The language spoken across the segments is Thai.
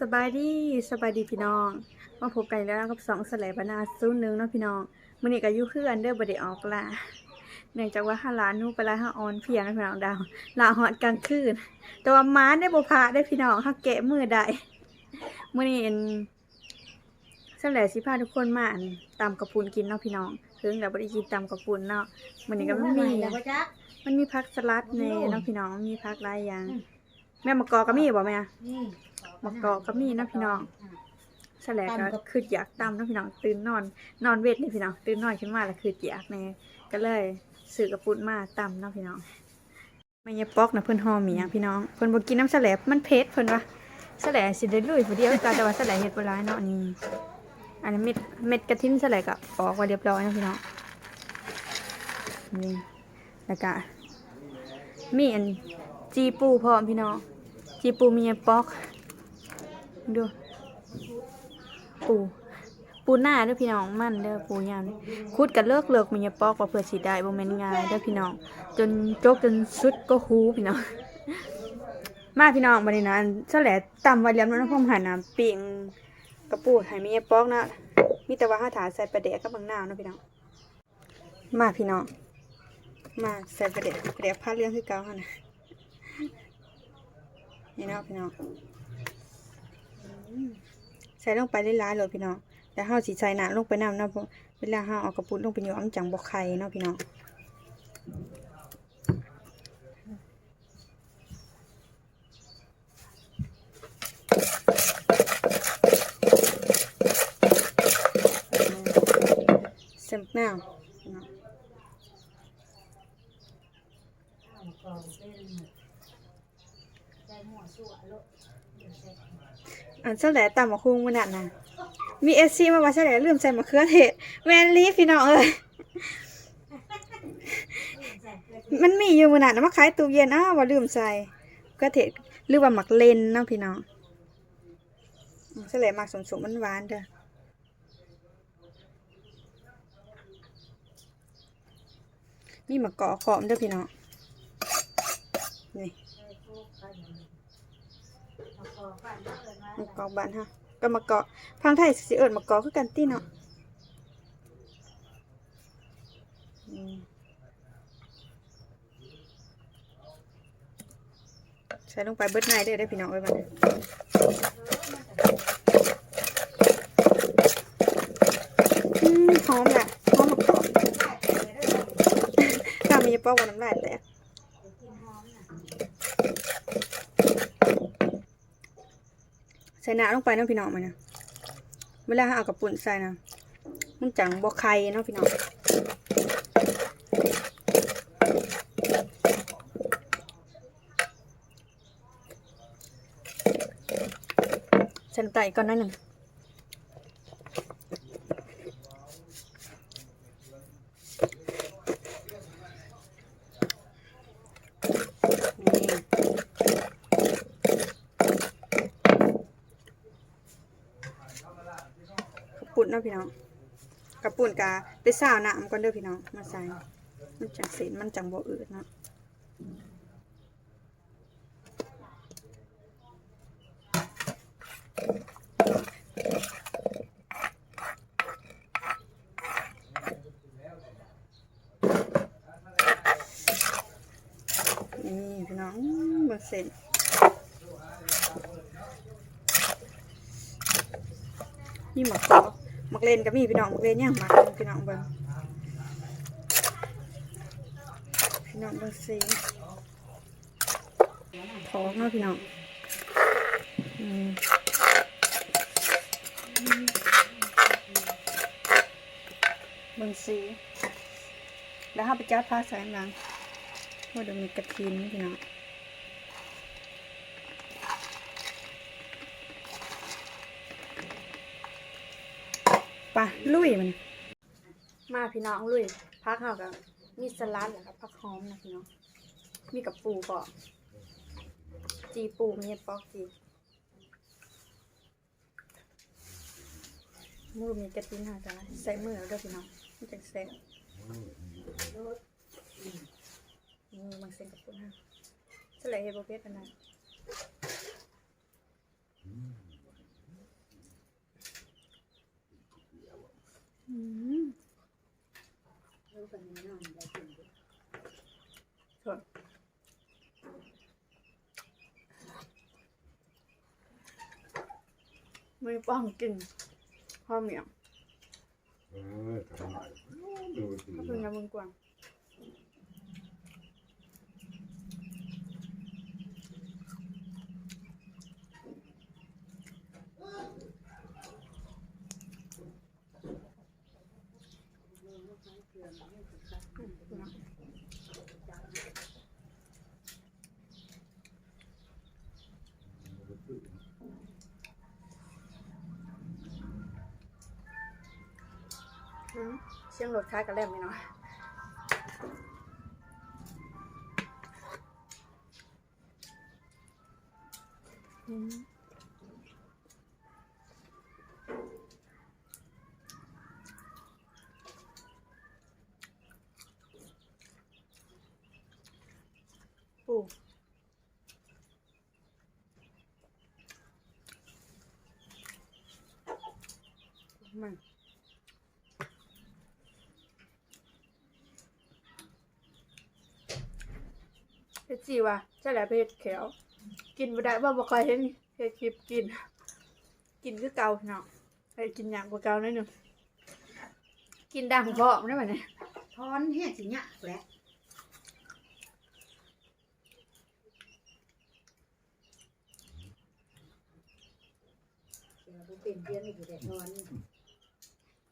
สบายดีสบายดีพี่น้อง มาพบกันแล้วกับสองแสลบรรณาซูนหนึ่งเนาะพี่น้องมื้อนี้ก็อยู่คืออันเดอร์บ่ได้ออกล่ะเนื่องจากว่าห้าล้านนู่นไปลาห้าออนเพลียนะพี่น้องดาวลาฮอดกลางคืน แต่ว่าม้าได้บ่พาได้พี่น้องเฮาแกะมือได้มื้อนี้อันแสลสิพาทุกคนมาอันตำกระปุนกินเนาะพี่น้องถึงแล้วบ่ได้กินตำกระปุนเนาะมื้อนี้ก็มันมีแล้วก็จักมันมีผักสลัดในเนาะพี่น้องมีผักหลายอย่าง แม่มะกอกก็มีบ่แม่นี่มะกอกก็มีนะพี่น้องแสลกก็ตำกับคืออยากตำเนาะพี่น้องตื่นนอน นอนเวทนี่พี่น้องตื่นนอนขึ้นมาแล้วคืออยากแน่ก็เลยซื้อกระปุนมาตำเนาะพี่น้องไม่ยาปอกนะเพิ่นห่อหมีอะพี่น้องเพิ่นบ่กินน้ำแสลบมันเผ็ดเพิ่นว่าแสลสิได้ลุยผู้เดียวก็แต่ว่าแสลเฮ็ดบ่หลายเนาะนี่อันนี้เม็ดเม็ดกระทินแสลกก็ปอกไว้เรียบร้อยเนาะพี่น้องนี่แล้วก็มีอันจีปูพร้อมพี่น้อง จีปูมียาปอก ดู ปู ปูหน้าเด้อพี่น้องมันเด้อปูยามนี่คุดกันเลิกเลิกมีย่าปอกว่าเพื่อสิได้บ่แม่นง่ายเด้อพี่น้อง จนจกจนสุดก็ฮู้พี่น้อง มาพี่น้องบัดนี้นะเจ้าแหละตำไว้แล้วน้ำพอมหันน้ำปิ้งกระปูให้มีย่าปอกนะมีแต่ว่าห้าถาใส่ปลาแดกกับบางนาวนะพี่น้อง มาพี่น้อง มาใส่ปลาแดกปลาแดกผ้าเรื่องคือเก่าหั่นน่ะ นี่เนาะพี่น้องใส่ลงไปหลายๆเลยพี่น้องแล้วเฮาสิใส่น้ำลงไปน้ำเนาะเพราะเวลาเฮาเอากระปุกลงไปอยู่มันจังบ่ไข่เนาะพี่น้องเซ็มน้ำพี่น้อง อันเจ้าแหล่ำมะคุงมันนั่นน่ะมีเอซีมาว่าเฉลยลืมใส่มะเขือเทศแมนลีฟพี่น้องเอ้ยมันมีอยู่มื้อนั้นะมาขายตู้เย็นอ้าวว่าลืมใส่มะเทศหรือว่าหมักเลนเนาะพี่น้องเฉลยมักสมๆมันหวานเด้อมีมะกอกขอมเด้อพี่น้องนี่ มะกอกบ้านฮะก็มะกอกพังไทยสิเอิ้นมะกอกคือกันติเนาะใส่ลงไปเบิดในเด้อได้พี่น้องไว้บ้านหอมแหละหอมมะกอกถ้ามีปอกว่าน้ำลายแตก ใส่หนาลงไปน้องพี่น้องมันนะเวลาเอากระปุ่นใส่นะมันจังบอไข่เนาะพี่น้องใส่น้ำตาลอีกก่อนนิดหนึ่งนี่กระปุ่ นเนาะพี่น้องกระปุ่นกาไปซาวน้ำก่อนเด้อพี่น้องมาใส่มันจังเสร็จมันจังบ่อืดเนาะนี่พี่น้องอื้อเบิ่งเสร็จมีหมักกอกห มักเลนก็มีพี่น้องมักเลนย่างหมักพี่น้องเบิ่งพี่น้องเบิ่งสีขอเนาะพี่น้องอืมเบิ่งสีแล้วถ้าไปจัดผ้าใส่หลังว่าเดี๋ยวมีกระทินพี่น้อง ปะลุยมัน มาพี่น้องลุยพักเฮากับมีสลัดแล้วกับผักหอมนะพี่น้อง มีกับปูก็จีปูมีปอกจีมือมีกระติ้นหาจ้ะใส่มือแล้วด้วยพี่น้องมันจะเซ็ตมือมันเซ็ตกับปูนะสลายเฮโบเพสปานนั้น ไม่ป้องกินข้าวเหนียวเออทำไมดูดี ข้าวเหนียวมืองกวาง เสียงรถคล้ายกับแลมไหมเนาะอืมปู มันเพชรจีว่ะใช่แหละเพชรเขียวกินบ่ได้ว่าบ่ค่อยเห็นเพชรคลิปกิน กินคือเก่าเนาะไปกินอย่างกว่าเก่าหนิดนึงกินดังพร้อมได้ไหมเนี่ยทอนแห้งสิเนี่ยแหละเดี๋ยวเราเป็นเดือนนี่อยู่แต่ทอน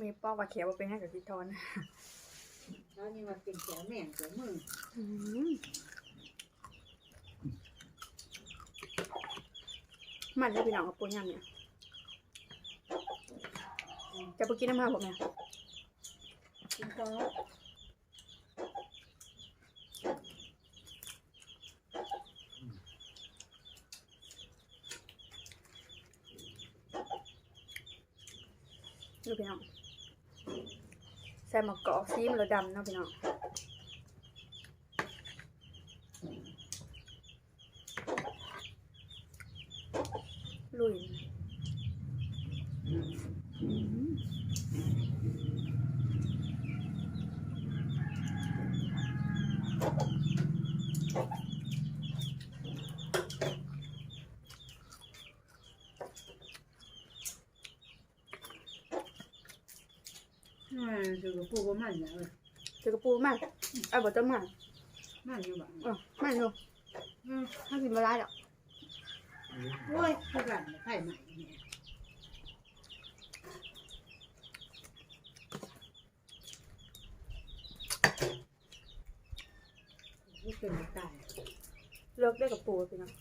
มีป้อว่าเขียวว่าเป็นให้กับพี่ทอนแล้วนี่มันเป็นแก้วแม่งแก้วมืออืมมันได้พี่น้องกับปูยำเนี่ยจะไปกินน้ำมันผมเนี่ยกินก็ดูพี่น้องใส่หมะกอกซีมันเลยดำเนาะพี่น้องลุยอืม อืม คือกับปูประมาณเนี่ยเออเจอกระปูมากเอาบอต้มมามันอยู่บ้างเออไม่ดูอืมถ้ากินมาได้หรอกโอ้ยคือกันไผ่ใหม่เนี่ยนี่เป็นตายเลิกได้กับปูพี่น้อง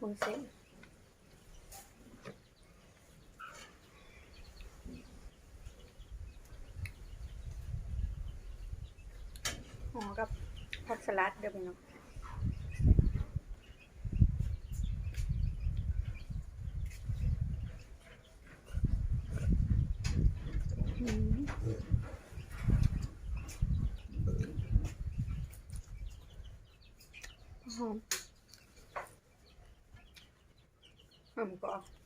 มึงเซ็งหอกับผักสลัดเดี๋ยวพี่น้องอืมหอม หอม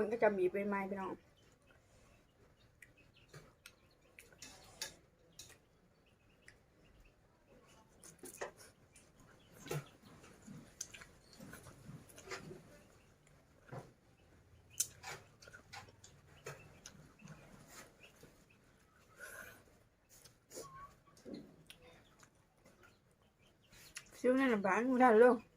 คนก็จะบีบใบไม้พี่น้องซื้อในบ้านไม่ได้เลย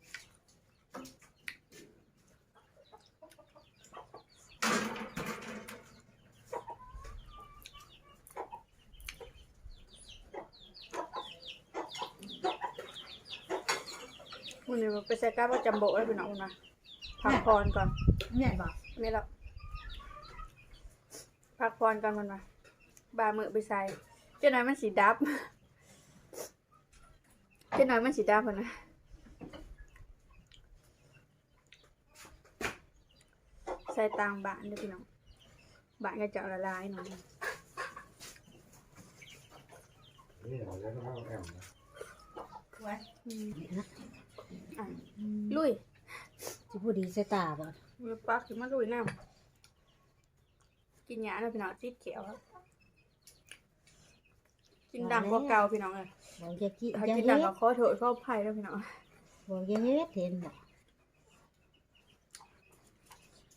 ปใส่ก้าว่าจัมโบ้แล้วพี่น้องนะพักพรก่อนแม่บอกไม่แล้วพักพรก่อนมันมาบามือไปใส่เจ้าน้อยมันสีดับเจ้าน้อยมันสีดับพอนะใส่ตางบานเด้อพี่น้องบานก็จะละลายหน่อยนี่เราจะต้องเอาแอมนะไว้ อืมอะลุยสิผู้ดีใส่ตาบ่มือปักขึ้นมาลุยน้ำกินหยาเนาะพี่น้องติดเขียวครับกินดังกว่าเก่าพี่น้องเลยบอกอย่ากินถ้าอย่ากินเฮ็ดังดก็ขอโทษขออภัยแล้วพี่น้องบอกอย่าเฮ็ดเห็นบ่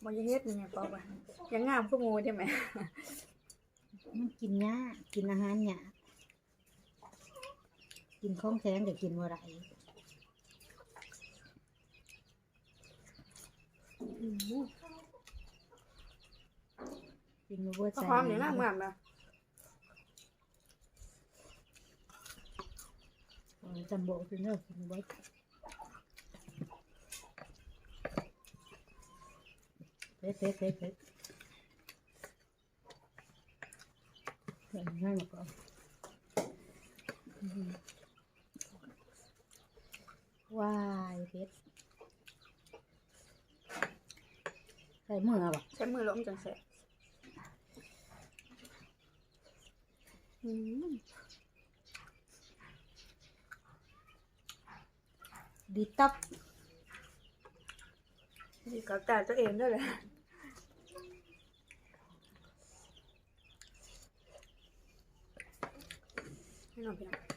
บ่อยังเฮ็ดนี่ไงป๊อกว่าอยังงามก็งูได้ไหมมันกินหญ้ากินอาหารหญ้ากินของแข็งก็กินบ่ได้ กินบ่เบิดก็ใส่หอมนี่งามงามนะเออจำบ่กินเด้อกินบ่เบิดเผ็ดเผ็ดเผ็ดเผ็ดเผ็ดง่ายมากกว่าอืมว้ายเผ็ด ใส่มือบ่ใช้มือล้มจังแสบอืมดีตับดีกับตาตัวเองด้วยแหละให้น้องพี่น้อง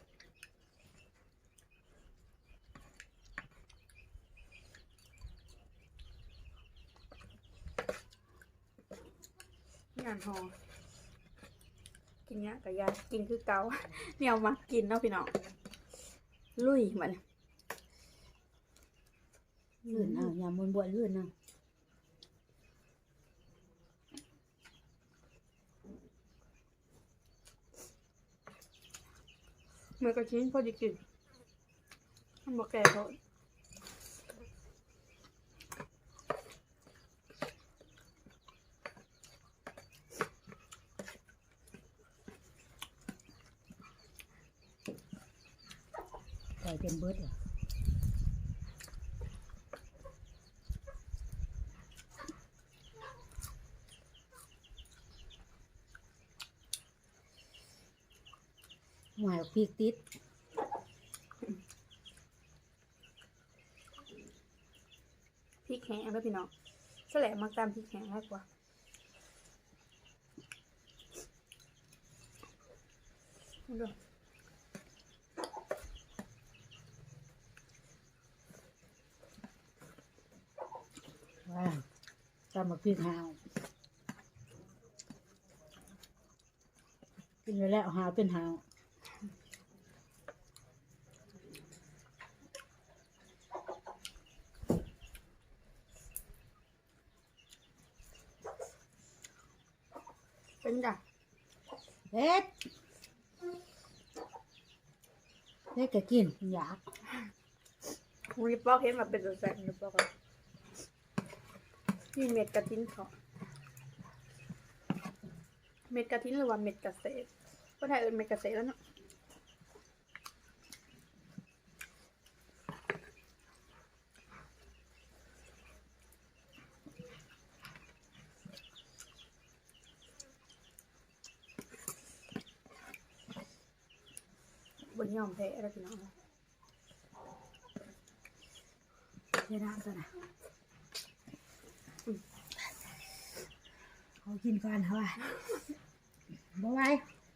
งานหอกินเนี้ยกับยากินคือเกาเนี่ยเอามากินเนาะพี่น้องลุยมันลื่นเอาอย่ามันบวลื่นเอาเมื่อกระชิ้นพอดีกินมันบอกแก่เขา ใส่เป็นเบิดเหรอ หวายพริกติดพริกแห้งแล้วพี่น้องแฉลมักตามพริกแห้งมากกว่าดูว่าตำมาพริกหาวกินไปแล้วหาวเป็นหาว เป็นจ้ะ เฮ็ดเฮ็ดก็กินอยากรีปอกเห็นมาเป็นตัวแสบรีปอกอะนี่เม็ดกระทินเขาเม็ดกระทินหรือว่าเม็ดกระเสดก็ไทยเอินเม็ดกระเสดแล้วเนาะ อมแพ้แล้วพี่น้องเฮ็ดน้ำตัวนะเขากินก่อนเหรอวะบ่ไหว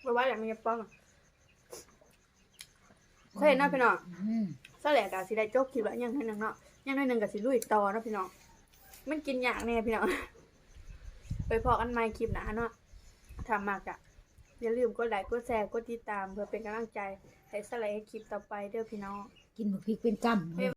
เพราะว่าอยากมีกระป๋องเคยเห็นนาะพี่น้องอืมสแหลกกะสิได้โจ๊กคิดว่ายังให้นึ่งเนาะยังให้หนึ่งกับสิลุยต่อเนาะพี่น้องมันกินยากแน่พี่น้องไปพอกันใหม่คลิปหน้าเนาะทำมากอะอย่าลืมกดไลค์กดแชร์กดติดตามเพื่อเป็นกำลังใจ ให้สไลด์คลิปต่อไปเด้อพี่น้อง กินบักพริกเป็นกำ